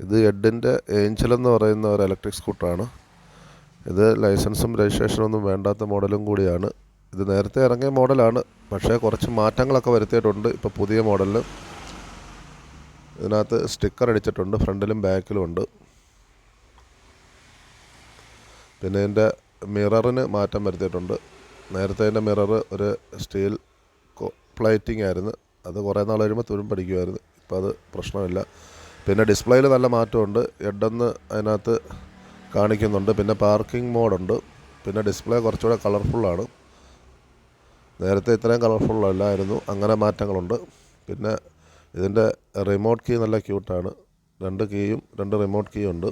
ഇത് എഡിന്റെ ഏഞ്ചൽ എന്ന് പറയുന്ന ഒരു ഇലക്ട്രിക് സ്കൂട്ടറാണ്. ഇത് ലൈസൻസും രജിസ്ട്രേഷനും ഒന്നും വേണ്ടാത്ത മോഡലും കൂടിയാണ്. ഇത് നേരത്തെ ഇറങ്ങിയ മോഡലാണ് പക്ഷേ കുറച്ച് മാറ്റങ്ങളൊക്കെ വരുത്തിയിട്ടുണ്ട് ഇപ്പോൾ പുതിയ മോഡലിൽ ഇതിനകത്ത് സ്റ്റിക്കർ അടിച്ചിട്ടുണ്ട് ഫ്രണ്ടിലും ബാക്കിലും ഉണ്ട്. പിന്നെ ഇതിന്റെ മിററിന് മാറ്റം വരുത്തിയിട്ടുണ്ട്. നേരത്തെ ഇതിന്റെ മിറർ ഒരു സ്റ്റീൽ പ്ലേറ്റിംഗ് ആയിരുന്നു. അത് കുറേ നാൾ കഴിയുമ്പോൾ തുരുമ്പടിക്കുമായിരുന്നു ഇപ്പോൾ അത് പ്രശ്നമില്ല. പിന്നെ ഡിസ്പ്ലേയിൽ നല്ല മാറ്റമുണ്ട്. എഡെന്ന് അതിനകത്ത് കാണിക്കുന്നുണ്ട്. പിന്നെ പാർക്കിംഗ് മോഡുണ്ട്. പിന്നെ ഡിസ്പ്ലേ കുറച്ചുകൂടെ കളർഫുള്ളാണ്. നേരത്തെ ഇത്രയും കളർഫുള്ളല്ലായിരുന്നു. അങ്ങനെ മാറ്റങ്ങളുണ്ട്. പിന്നെ ഇതിന്റെ റിമോട്ട് കീ നല്ല ക്യൂട്ടാണ്. രണ്ട് കീയും രണ്ട് റിമോട്ട് കീയും ഉണ്ട്.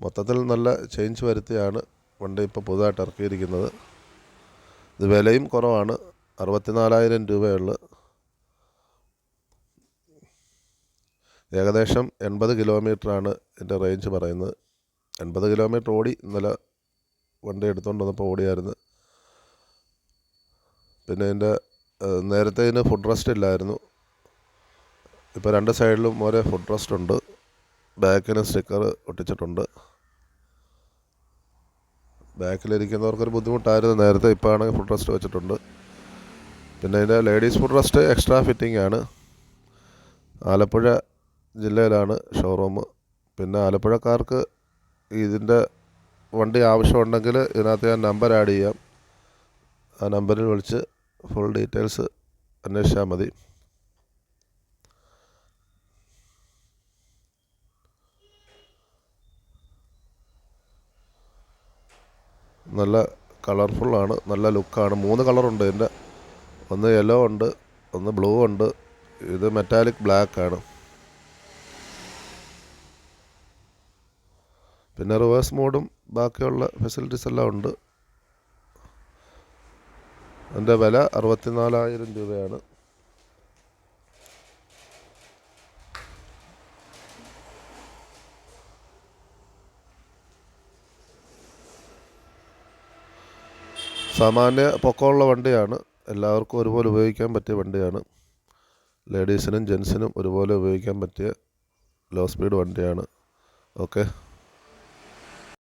മൊത്തത്തിൽ നല്ല ചേഞ്ച് വരുത്തിയാണ് വണ്ടി ഇപ്പോൾ പുതുതായിട്ട് ഇറക്കിയിരിക്കുന്നത്. ഇത് വിലയും കുറവാണ്. അറുപത്തിനാലായിരം രൂപയുള്ളു ഏകദേശം എൺപത് കിലോമീറ്ററാണ് ഇതിന്റെ റേഞ്ച് പറയുന്നത്. എൺപത് കിലോമീറ്റർ ഓടി ഇന്നലെ വണ്ടി എടുത്തുകൊണ്ട് വന്നപ്പോൾ ഓടിയായിരുന്നു. പിന്നെ ഇതിന്റെ നേരത്തെ ഇതിന് ഫുഡ് റെസ്റ്റ് ഇല്ലായിരുന്നു. ഇപ്പോൾ രണ്ട് സൈഡിലും ഒരേ ഫുഡ് റെസ്റ്റ് ഉണ്ട്. ബാക്കിന് സ്റ്റിക്കർ ഒട്ടിച്ചിട്ടുണ്ട്. ബാക്കിലിരിക്കുന്നവർക്കൊരു ബുദ്ധിമുട്ടായിരുന്നു. നേരത്തെ ഇപ്പോൾ ആണെങ്കിൽ ഫുഡ് റെസ്റ്റ് വെച്ചിട്ടുണ്ട്. പിന്നെ ഇതിന്റെ ladies foot rest extra fitting ആണ്. ആലപ്പുഴ ജില്ലയിലാണ് ഷോറൂം പിന്നെ ആലപ്പുഴക്കാർക്ക് ഇതിന്റെ വണ്ടി ആവശ്യമുണ്ടെങ്കിൽ ഇതിനകത്ത് ഞാൻ നമ്പർ ആഡ് ചെയ്യാം. ആ നമ്പറിൽ വിളിച്ച് ഫുൾ ഡീറ്റെയിൽസ് അന്വേഷിച്ചാൽ മതി. നല്ല കളർഫുള്ളാണ് നല്ല ലുക്കാണ് മൂന്ന് കളറുണ്ട് ഇതിന്റെ. ഒന്ന് യെല്ലോ ഉണ്ട് ഒന്ന് ബ്ലൂ ഉണ്ട്. ഇത് മെറ്റാലിക് ബ്ലാക്ക് ആണ്. പിന്നെ റിവേഴ്സ് മോഡും ബാക്കിയുള്ള ഫെസിലിറ്റീസ് എല്ലാം ഉണ്ട്. അതിന്റെ വില അറുപത്തിനാലായിരം രൂപയാണ്. സാമാന്യ പൊക്കമുള്ള വണ്ടിയാണ്. എല്ലാവർക്കും ഒരുപോലെ ഉപയോഗിക്കാൻ പറ്റിയ വണ്ടിയാണ്. ലേഡീസിനും ജെൻസിനും ഒരുപോലെ ഉപയോഗിക്കാൻ പറ്റിയ ലോ സ്പീഡ് വണ്ടിയാണ്. ഓക്കെ.